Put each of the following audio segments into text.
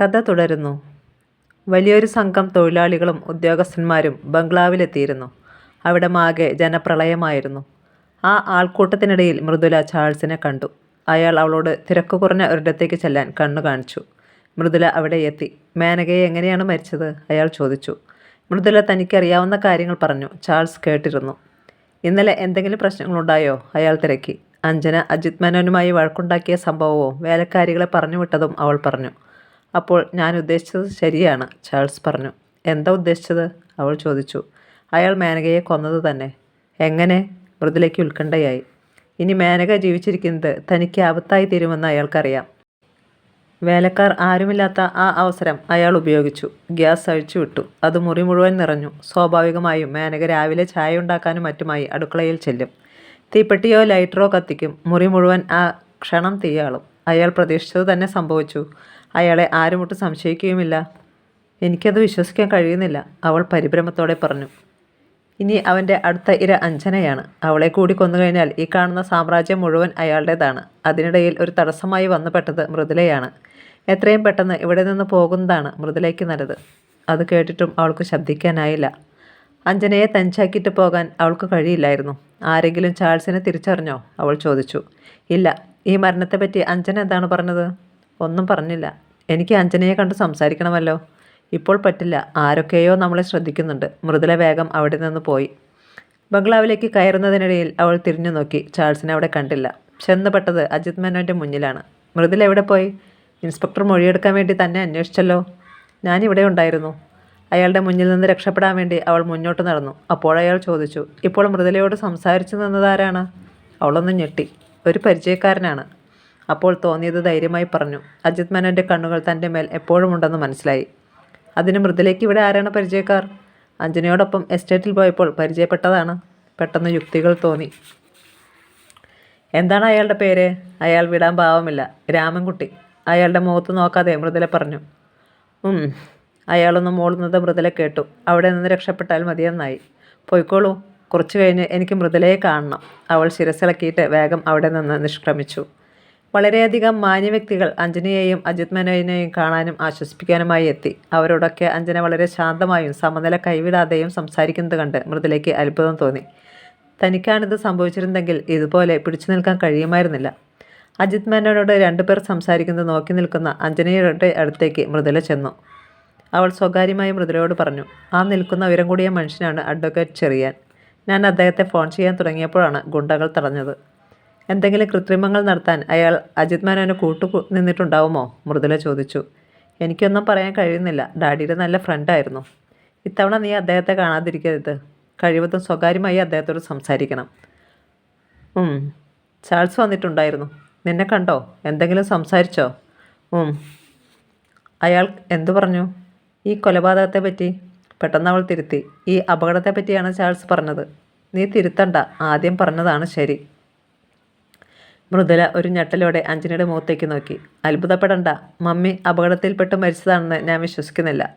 കഥ തുടരുന്നു. വലിയൊരു സംഘം തൊഴിലാളികളും ഉദ്യോഗസ്ഥന്മാരും ബംഗ്ലാവിലെത്തിയിരുന്നു. അവിടെ മാകെ ജനപ്രളയമായിരുന്നു. ആ ആൾക്കൂട്ടത്തിനിടയിൽ മൃദുല ചാൾസിനെ കണ്ടു. അയാൾ അവളോട് തിരക്ക് കുറഞ്ഞ ഒരിടത്തേക്ക് ചെല്ലാൻ കണ്ണു കാണിച്ചു. മൃദുല അവിടെ എത്തി. മേനകയെ എങ്ങനെയാണ് മരിച്ചത്? അയാൾ ചോദിച്ചു. മൃദുല തനിക്കറിയാവുന്ന കാര്യങ്ങൾ പറഞ്ഞു. ചാൾസ് കേട്ടിരുന്നു. ഇന്നലെ എന്തെങ്കിലും പ്രശ്നങ്ങളുണ്ടായോ? അയാൾ തിരക്കി. അഞ്ജന അജിത് മേനോനുമായി വഴക്കുണ്ടാക്കിയ സംഭവവും വേലക്കാരികളെ പറഞ്ഞുവിട്ടതും അവൾ പറഞ്ഞു. അപ്പോൾ ഞാൻ ഉദ്ദേശിച്ചത് ശരിയാണ് ചാൾസ് പറഞ്ഞു. എന്താ ഉദ്ദേശിച്ചത്? അവൾ ചോദിച്ചു. അയാൾ മേനകയെ കൊന്നത് തന്നെ. എങ്ങനെ? മൃദുലയ്ക്ക് ഉത്കണ്ഠയായി. ഇനി മേനക ജീവിച്ചിരിക്കുന്നത് തനിക്ക് ആപത്തായി തീരുമെന്ന് അയാൾക്കറിയാം. വേലക്കാർ ആരുമില്ലാത്ത ആ അവസരം അയാൾ ഉപയോഗിച്ചു. ഗ്യാസ് അഴിച്ചു വിട്ടു. അത് മുറി മുഴുവൻ നിറഞ്ഞു. സ്വാഭാവികമായും മേനക രാവിലെ ചായ ഉണ്ടാക്കാനും മറ്റുമായി അടുക്കളയിൽ ചെല്ലും. തീപ്പെട്ടിയോ ലൈറ്ററോ കത്തിക്കും. മുറി മുഴുവൻ ആ ക്ഷണം തീയാളും. അയാൾ പ്രതീക്ഷിച്ചത് തന്നെ സംഭവിച്ചു. അയാളെ ആരും ആരുമൊട്ട് സംശയിക്കുകയുമില്ല. എനിക്കത് വിശ്വസിക്കാൻ കഴിയുന്നില്ല. അവൾ പരിഭ്രമത്തോടെ പറഞ്ഞു. ഇനി അവന്റെ അടുത്ത ഇര അഞ്ജനയാണ്. അവളെ കൂടി കൊന്നുകഴിഞ്ഞാൽ ഈ കാണുന്ന സാമ്രാജ്യം മുഴുവൻ അയാളുടേതാണ്. അതിനിടയിൽ ഒരു തടസ്സമായി വന്നുപെട്ടത് മൃദുലയാണ്. എത്രയും പെട്ടെന്ന് ഇവിടെ നിന്ന് പോകുന്നതാണ് മൃദുലയ്ക്ക് നല്ലത്. അത് കേട്ടിട്ടും അവൾക്ക് ശബ്ദിക്കാനായില്ല. അഞ്ജനയെ തനിച്ചാക്കിയിട്ട് പോകാൻ അവൾക്ക് കഴിയില്ലായിരുന്നു. ആരെങ്കിലും ചാൾസിനെ തിരിച്ചറിഞ്ഞോ? അവൾ ചോദിച്ചു. ഇല്ല ഈ മരണത്തെപ്പറ്റി അഞ്ജന എന്താണ് പറഞ്ഞത്? ഒന്നും പറഞ്ഞില്ല. എനിക്ക് അഞ്ജനയെ കണ്ട് സംസാരിക്കണമല്ലോ. ഇപ്പോൾ പറ്റില്ല. ആരൊക്കെയോ നമ്മളെ ശ്രദ്ധിക്കുന്നുണ്ട്. മൃദുല വേഗം അവിടെ നിന്ന് പോയി. ബംഗ്ലാവിലേക്ക് കയറുന്നതിനിടയിൽ അവൾ തിരിഞ്ഞു നോക്കി. ചാൾസിനെ അവിടെ കണ്ടില്ല. ചെന്നപ്പെട്ടത് അജിത് മേനോന്റെ മുന്നിലാണ്. മൃദുല എവിടെ പോയി? ഇൻസ്പെക്ടർ മൊഴിയെടുക്കാൻ വേണ്ടി തന്നെ അന്വേഷിച്ചല്ലോ. ഞാനിവിടെ ഉണ്ടായിരുന്നു. അയാളുടെ മുന്നിൽ നിന്ന് രക്ഷപ്പെടാൻ വേണ്ടി അവൾ മുന്നോട്ട് നടന്നു. അപ്പോൾ അയാൾ ചോദിച്ചു ഇപ്പോൾ മൃദുലയോട് സംസാരിച്ചു നിന്നതാരാണ്? അവളൊന്ന് ഞെട്ടി. ഒരു പരിചയക്കാരനാണ്. അപ്പോൾ തോന്നിയത് ധൈര്യമായി പറഞ്ഞു. അജിത് മേനോന്റെ കണ്ണുകൾ തന്റെ മേൽ എപ്പോഴും ഉണ്ടെന്ന് മനസ്സിലായി. അതിന് മൃദുലേക്ക് ഇവിടെ ആരാണ് പരിചയക്കാർ? അഞ്ജനയോടൊപ്പം എസ്റ്റേറ്റിൽ പോയപ്പോൾ പരിചയപ്പെട്ടതാണ്. പെട്ടെന്ന് യുക്തികൾ തോന്നി. എന്താണ് അയാളുടെ പേര്? അയാൾ വിടാൻ പാവമില്ല. രാമൻകുട്ടി. അയാളുടെ മുഖത്ത് നോക്കാതെ മൃദുല പറഞ്ഞു. അയാളൊന്ന് മൂളുന്നത് മൃദുല കേട്ടു. അവിടെ നിന്ന് രക്ഷപ്പെട്ടാൽ മതിയെന്നായി. പോയിക്കോളൂ. കുറച്ചു കഴിഞ്ഞ് എനിക്ക് മൃദുലയെ കാണണം. അവൾ ശിരസിളക്കിയിട്ട് വേഗം അവിടെ നിന്ന് നിഷ്ക്രമിച്ചു. വളരെയധികം മാന്യവ്യക്തികൾ അഞ്ജനയെയും അജിത് മേനോനെയും കാണാനും ആശ്വസിപ്പിക്കാനുമായി എത്തി. അവരോടൊക്കെ അഞ്ജന വളരെ ശാന്തമായും സമനില കൈവിടാതെയും സംസാരിക്കുന്നത് കണ്ട് മൃദുലയ്ക്ക് അത്ഭുതം തോന്നി. തനിക്കാണിത് സംഭവിച്ചിരുന്നെങ്കിൽ ഇതുപോലെ പിടിച്ചു നിൽക്കാൻ കഴിയുമായിരുന്നില്ല. അജിത് മേനോനോട് രണ്ടുപേർ സംസാരിക്കുന്നത് നോക്കി നിൽക്കുന്ന അഞ്ജനയുടെ അടുത്തേക്ക് മൃദുല ചെന്നു. അവൾ സ്വകാര്യമായി മൃദുലയോട് പറഞ്ഞു ആ നിൽക്കുന്ന ഉയരം കൂടിയ മനുഷ്യനാണ് അഡ്വക്കേറ്റ് ചെറിയാൻ. ഞാൻ അദ്ദേഹത്തെ ഫോൺ ചെയ്യാൻ തുടങ്ങിയപ്പോഴാണ് ഗുണ്ടകൾ തടഞ്ഞത്. എന്തെങ്കിലും കൃത്രിമങ്ങൾ നടത്താൻ അയാൾ അജിത് മേനോനെ കൂട്ടു നിന്നിട്ടുണ്ടാവുമോ? മൃദുല ചോദിച്ചു. എനിക്കൊന്നും പറയാൻ കഴിയുന്നില്ല. ഡാഡിയുടെ നല്ല ഫ്രണ്ടായിരുന്നു ഇത്തവണ നീ അദ്ദേഹത്തെ കാണാതിരിക്കരുത്. കഴിവതും സ്വകാര്യമായി അദ്ദേഹത്തോട് സംസാരിക്കണം. ചാൾസ് വന്നിട്ടുണ്ടായിരുന്നു. നിന്നെ കണ്ടോ? എന്തെങ്കിലും സംസാരിച്ചോ? അയാൾ എന്തു പറഞ്ഞു? ഈ കൊലപാതകത്തെ പറ്റി? പെട്ടെന്ന് അവൾ തിരുത്തി. ഈ അപകടത്തെ പറ്റിയാണ് ചാൾസ് പറഞ്ഞത്. നീ തിരുത്തണ്ട. ആദ്യം പറഞ്ഞതാണ് ശരി. മൃദുല ഒരു ഞെട്ടലോടെ അഞ്ജനയുടെ മുഖത്തേക്ക് നോക്കി. അത്ഭുതപ്പെടണ്ട. മമ്മി അപകടത്തിൽപ്പെട്ട് മരിച്ചതാണെന്ന് ഞാൻ വിശ്വസിക്കുന്നില്ല.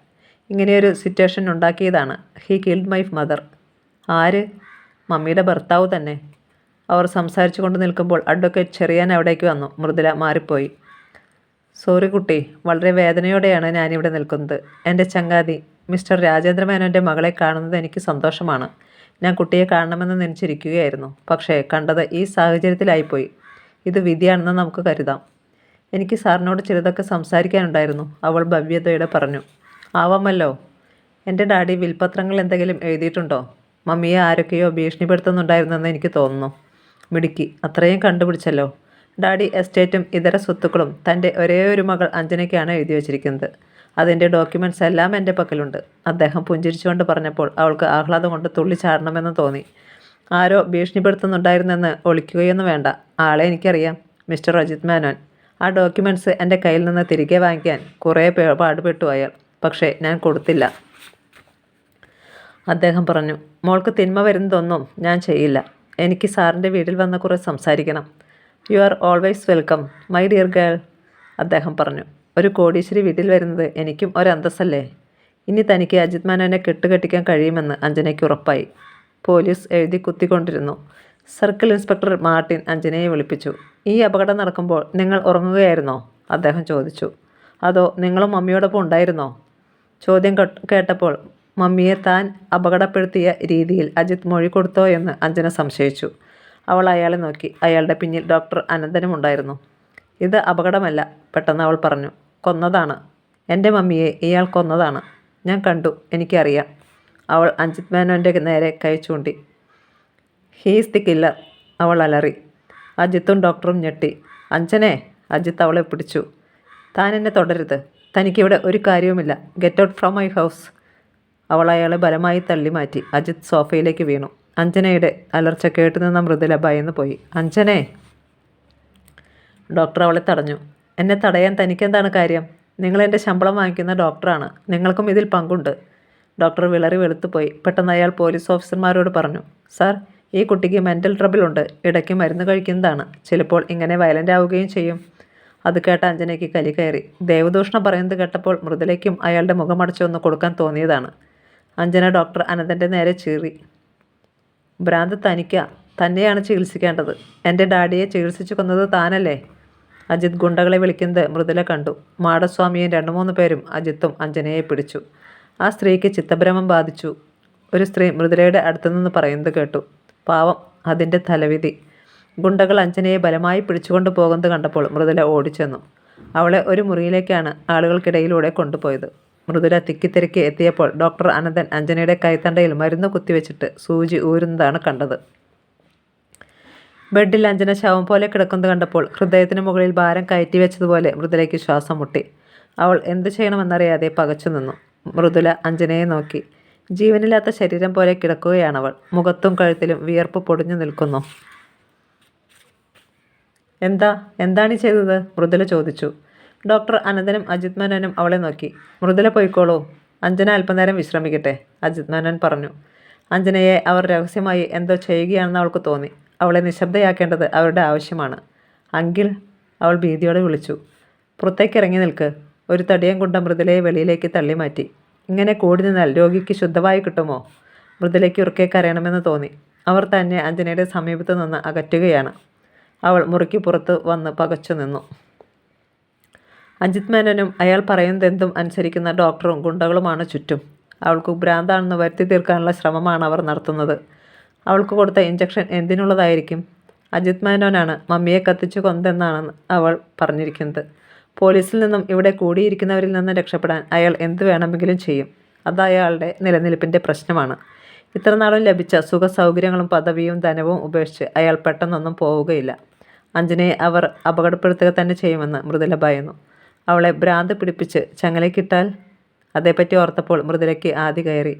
ഇങ്ങനെയൊരു സിറ്റുവേഷൻ ഉണ്ടാക്കിയതാണ്. He killed my mother. ആര്? മമ്മിയുടെ ഭർത്താവ് തന്നെ. അവർ സംസാരിച്ചു കൊണ്ട് നിൽക്കുമ്പോൾ അഡ്വക്കേറ്റ് ചെറിയാൻ അവിടേക്ക് വന്നു. മൃദുല മാറിപ്പോയി. സോറി കുട്ടി. വളരെ വേദനയോടെയാണ് ഞാനിവിടെ നിൽക്കുന്നത്. എന്റെ ചങ്ങാതി മിസ്റ്റർ രാജേന്ദ്ര മേനോന്റെ മകളെ കാണുന്നത് എനിക്ക് സന്തോഷമാണ്. ഞാൻ കുട്ടിയെ കാണണമെന്ന് നനച്ചിരിക്കുകയായിരുന്നു. പക്ഷേ കണ്ടത് ഈ സാഹചര്യത്തിലായിപ്പോയി. ഇത് വിധിയാണെന്ന് നമുക്ക് കരുതാം. എനിക്ക് സാറിനോട് ചിലതൊക്കെ സംസാരിക്കാനുണ്ടായിരുന്നു. അവൾ ഭവ്യതയോടെ പറഞ്ഞു ആവാമല്ലോ. എന്റെ ഡാഡി വിൽപത്രങ്ങൾ എന്തെങ്കിലും എഴുതിയിട്ടുണ്ടോ? മമ്മിയെ ആരൊക്കെയോ ഭീഷണിപ്പെടുത്തുന്നുണ്ടായിരുന്നെന്ന് എനിക്ക് തോന്നുന്നു. മിടുക്കി അത്രയും കണ്ടുപിടിച്ചല്ലോ. ഡാഡി എസ്റ്റേറ്റും ഇതര സ്വത്തുക്കളും തന്റെ ഒരേ ഒരു മകൾ അഞ്ജനയ്ക്കാണ് എഴുതി വച്ചിരിക്കുന്നത്. അതിന്റെ ഡോക്യുമെന്റ്സ് എല്ലാം എന്റെ പക്കലുണ്ട്. അദ്ദേഹം പുഞ്ചിരിച്ചുകൊണ്ട് പറഞ്ഞപ്പോൾ അവൾക്ക് ആഹ്ലാദം കൊണ്ട് തുള്ളി ചാടണമെന്ന് തോന്നി. ആരോ ഭീഷണിപ്പെടുത്തുന്നുണ്ടായിരുന്നെന്ന് ഒളിക്കുകയൊന്നും വേണ്ട. ആളെ എനിക്കറിയാം. മിസ്റ്റർ അജിത് മേനോൻ. ആ ഡോക്യുമെന്റ്സ് എന്റെ കയ്യിൽ നിന്ന് തിരികെ വാങ്ങിക്കാൻ കുറേ പാടുപെട്ടു അയാൾ. പക്ഷേ ഞാൻ കൊടുത്തില്ല. അദ്ദേഹം പറഞ്ഞു മോൾക്ക് തിന്മ വരുന്നതൊന്നും ഞാൻ ചെയ്യില്ല. എനിക്ക് സാറിന്റെ വീട്ടിൽ വന്ന് കുറേ സംസാരിക്കണം. You are always welcome my dear girl അദ്ദേഹം പറഞ്ഞു ഒരു കോടീശ്വരി വീട്ടിൽ വരുന്നത് എനിക്കും ഒരു അന്തസ്സല്ലേ ഇനി തനിക്ക് അജിത് മേനോനെ കെട്ടുകെട്ടിക്കാൻ കഴിയുമെന്ന് അഞ്ജനയ്ക്ക് ഉറപ്പായി. പോലീസ് എഴുതി കുത്തിക്കൊണ്ടിരുന്നു. സർക്കിൾ ഇൻസ്പെക്ടർ മാർട്ടിൻ അഞ്ജനയെ വിളിപ്പിച്ചു. ഈ അപകടം നടക്കുമ്പോൾ നിങ്ങൾ ഉറങ്ങുകയായിരുന്നോ? അദ്ദേഹം ചോദിച്ചു. അതോ നിങ്ങളും മമ്മിയോടൊപ്പം ഉണ്ടായിരുന്നോ? ചോദ്യം കേട്ടപ്പോൾ മമ്മിയെ താൻ അപകടപ്പെടുത്തിയ രീതിയിൽ അജിത് മൊഴി കൊടുത്തോ എന്ന് അഞ്ജന സംശയിച്ചു. അവൾ അയാളെ നോക്കി. അയാളുടെ പിന്നിൽ ഡോക്ടർ അനന്തനും ഉണ്ടായിരുന്നു. ഇത് അപകടമല്ല പെട്ടെന്ന് അവൾ പറഞ്ഞു. കൊന്നതാണ്. എന്റെ മമ്മിയെ ഇയാൾ കൊന്നതാണ്. ഞാൻ കണ്ടു. എനിക്കറിയാം. അവൾ അജിത് മേനോന്റെ നേരെ കൈ ചൂണ്ടി. ഹീസ് ദി കില്ലർ അവൾ അലറി. അജിത്തും ഡോക്ടറും ഞെട്ടി. അഞ്ജനെ അജിത്ത് അവളെ പിടിച്ചു. താൻ എന്നെ തുടരുത് തനിക്കിവിടെ ഒരു കാര്യവുമില്ല. Get out from my house അവൾ അയാളെ ബലമായി തള്ളി മാറ്റി. അജിത് സോഫയിലേക്ക് വീണു. അഞ്ജനയുടെ അലർച്ച കേട്ടുനിന്ന മൃദുല ഭയന്ന് പോയി. അഞ്ജനെ! ഡോക്ടർ അവളെ തടഞ്ഞു. എന്നെ തടയാൻ തനിക്കെന്താണ് കാര്യം? നിങ്ങൾ എന്റെ ശമ്പളം വാങ്ങിക്കുന്ന ഡോക്ടറാണ്. നിങ്ങൾക്കും ഇതിൽ പങ്കുണ്ട്. ഡോക്ടർ വിളറി വെളുത്തുപോയി പെട്ടെന്ന് അയാൾ പോലീസ് ഓഫീസർമാരോട് പറഞ്ഞു സാർ ഈ കുട്ടിക്ക് മെന്റൽ ട്രബിളുണ്ട്. ഇടയ്ക്ക് മരുന്ന് കഴിക്കുന്നതാണ്. ചിലപ്പോൾ ഇങ്ങനെ വയലന്റ് ആവുകയും ചെയ്യും. അത് കേട്ട അഞ്ജനയ്ക്ക് കലി കയറി. ദേവദൂഷണം പറയുന്നത് കേട്ടപ്പോൾ മൃദുലയ്ക്കും അയാളുടെ മുഖമടച്ചൊന്ന് കൊടുക്കാൻ തോന്നിയതാണ്. അഞ്ജന ഡോക്ടർ അനന്തന്റെ നേരെ ചീറി. ഭ്രാന്ത് തനിക്ക. തന്നെയാണ് ചികിത്സിക്കേണ്ടത്. എന്റെ ഡാഡിയെ ചികിത്സിച്ചു കൊന്നത് താനല്ലേ? അജിത് ഗുണ്ടകളെ വിളിക്കുന്നത് മൃദുല കണ്ടു. മാടസ്വാമിയും രണ്ടു മൂന്ന് പേരും അജിത്തും അഞ്ജനയെ പിടിച്ചു. ആ സ്ത്രീക്ക് ചിത്തഭ്രമം ബാധിച്ചു. ഒരു സ്ത്രീ മൃദുലയുടെ അടുത്തുനിന്ന് പറയുന്നത് കേട്ടു. പാവം അതിന്റെ തലവിധി. ഗുണ്ടകൾ അഞ്ജനയെ ബലമായി പിടിച്ചുകൊണ്ട് പോകുന്നത് കണ്ടപ്പോൾ മൃദുല ഓടിച്ചെന്നു. അവളെ ഒരു മുറിയിലേക്കാണ് ആളുകൾക്കിടയിലൂടെ കൊണ്ടുപോയത്. മൃദുല തിക്കിത്തിരക്കി എത്തിയപ്പോൾ ഡോക്ടർ അനന്തൻ അഞ്ജനയുടെ കൈത്തണ്ടയിൽ മരുന്ന് കുത്തിവെച്ചിട്ട് സൂചി ഊരുന്നതാണ് കണ്ടത്. ബെഡിൽ അഞ്ജന ശവം പോലെ കിടക്കുന്നത് കണ്ടപ്പോൾ ഹൃദയത്തിന് മുകളിൽ ഭാരം കയറ്റി വെച്ചതുപോലെ മൃദുലയ്ക്ക് ശ്വാസം മുട്ടി. അവൾ എന്തു ചെയ്യണമെന്നറിയാതെ പകച്ചു നിന്നു മൃദുല അഞ്ജനയെ നോക്കി. ജീവനില്ലാത്ത ശരീരം പോലെ കിടക്കുകയാണവൾ മുഖത്തും കഴുത്തിലും വിയർപ്പ് പൊടിഞ്ഞു നിൽക്കുന്നു. എന്താ? എന്താണ് ചെയ്തത്? മൃദുല ചോദിച്ചു. ഡോക്ടർ അനന്തനും അജിത് മേനോനും അവളെ നോക്കി. മൃദുല പോയിക്കോളൂ. അഞ്ജന അല്പനേരം വിശ്രമിക്കട്ടെ അജിത് മേനോൻ പറഞ്ഞു. അഞ്ജനയെ അവർ രഹസ്യമായി എന്തോ ചെയ്യുകയാണെന്ന് അവൾക്ക് തോന്നി. അവളെ നിശബ്ദയാക്കേണ്ടത് അവരുടെ ആവശ്യമാണ്. അങ്കിൾ അവൾ ഭീതിയോടെ വിളിച്ചു. പുറത്തേക്ക് ഇറങ്ങി നിൽക്ക്. ഒരു തടിയം കൊണ്ട മൃദുലയെ വെളിയിലേക്ക് തള്ളി മാറ്റി ഇങ്ങനെ കൂടി നിന്നാൽ രോഗിക്ക് ശുദ്ധമായി കിട്ടുമോ? മൃദുലയ്ക്ക് ഉറക്കെ കരയണമെന്ന് തോന്നി. അവർ തന്നെ അഞ്ജനയുടെ സമീപത്ത് നിന്ന് അകറ്റുകയാണ്. അവൾ മുറിക്ക് പുറത്ത് വന്ന് പകച്ചു നിന്നു. അജിത് മേനനും അയാൾ പറയുന്നതെന്തും അനുസരിക്കുന്ന ഡോക്ടറും ഗുണ്ടകളുമാണ് ചുറ്റും. അവൾക്ക് ഭ്രാന്താണെന്ന് വരുത്തി തീർക്കാനുള്ള ശ്രമമാണ് അവർ നടത്തുന്നത്. അവൾക്ക് കൊടുത്ത ഇഞ്ചക്ഷൻ എന്തിനുള്ളതായിരിക്കും? അജിത് മേനോനാണ് മമ്മിയെ കത്തിച്ചു കൊന്തെന്നാണ് അവൾ പറഞ്ഞിരിക്കുന്നത്. പോലീസിൽ നിന്നും ഇവിടെ കൂടിയിരിക്കുന്നവരിൽ നിന്ന് രക്ഷപ്പെടാൻ അയാൾ എന്ത് വേണമെങ്കിലും ചെയ്യും. അത് അയാളുടെ നിലനിൽപ്പിന്റെ പ്രശ്നമാണ്. ഇത്രനാളും ലഭിച്ച സുഖ സൗകര്യങ്ങളും പദവിയും ധനവും ഉപേക്ഷിച്ച് അയാൾ പെട്ടെന്നൊന്നും പോവുകയില്ല. അഞ്ജനയെ അവർ അപകടപ്പെടുത്തുക തന്നെ ചെയ്യുമെന്ന് മൃദുല ഭയന്നു അവളെ ഭ്രാന്ത് പിടിപ്പിച്ച് ചങ്ങലക്കിട്ടാൽ അതേപ്പറ്റി ഓർത്തപ്പോൾ മൃദുലയ്ക്ക് ആദ്യ കയറി.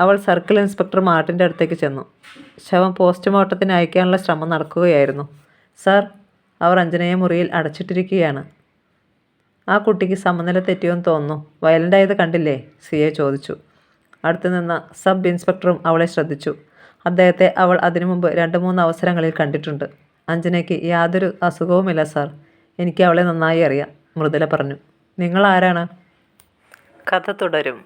അവൾ സർക്കിൾ ഇൻസ്പെക്ടർ മാർട്ടിന്റെ അടുത്തേക്ക് ചെന്നു. ശവം പോസ്റ്റ്മോർട്ടത്തിന് അയക്കാനുള്ള ശ്രമം നടക്കുകയായിരുന്നു. സാർ അവർ അഞ്ജനയെ മുറിയിൽ അടച്ചിട്ടിരിക്കുകയാണ്. ആ കുട്ടിക്ക് സമനില തെറ്റിയോന്ന് തോന്നുന്നു. വയലന്റ് ആയത് കണ്ടില്ലേ? സി എ ചോദിച്ചു. അടുത്തു നിന്ന സബ് ഇൻസ്പെക്ടറും അവളെ ശ്രദ്ധിച്ചു. അദ്ദേഹത്തെ അവൾ അതിനു മുമ്പ് രണ്ട് മൂന്ന് അവസരങ്ങളിൽ കണ്ടിട്ടുണ്ട്. അഞ്ജനയ്ക്ക് യാതൊരു അസുഖവുമില്ല സാർ. എനിക്ക് അവളെ നന്നായി അറിയാം മൃദുല പറഞ്ഞു. നിങ്ങൾ ആരാണ്? കഥ തുടരും.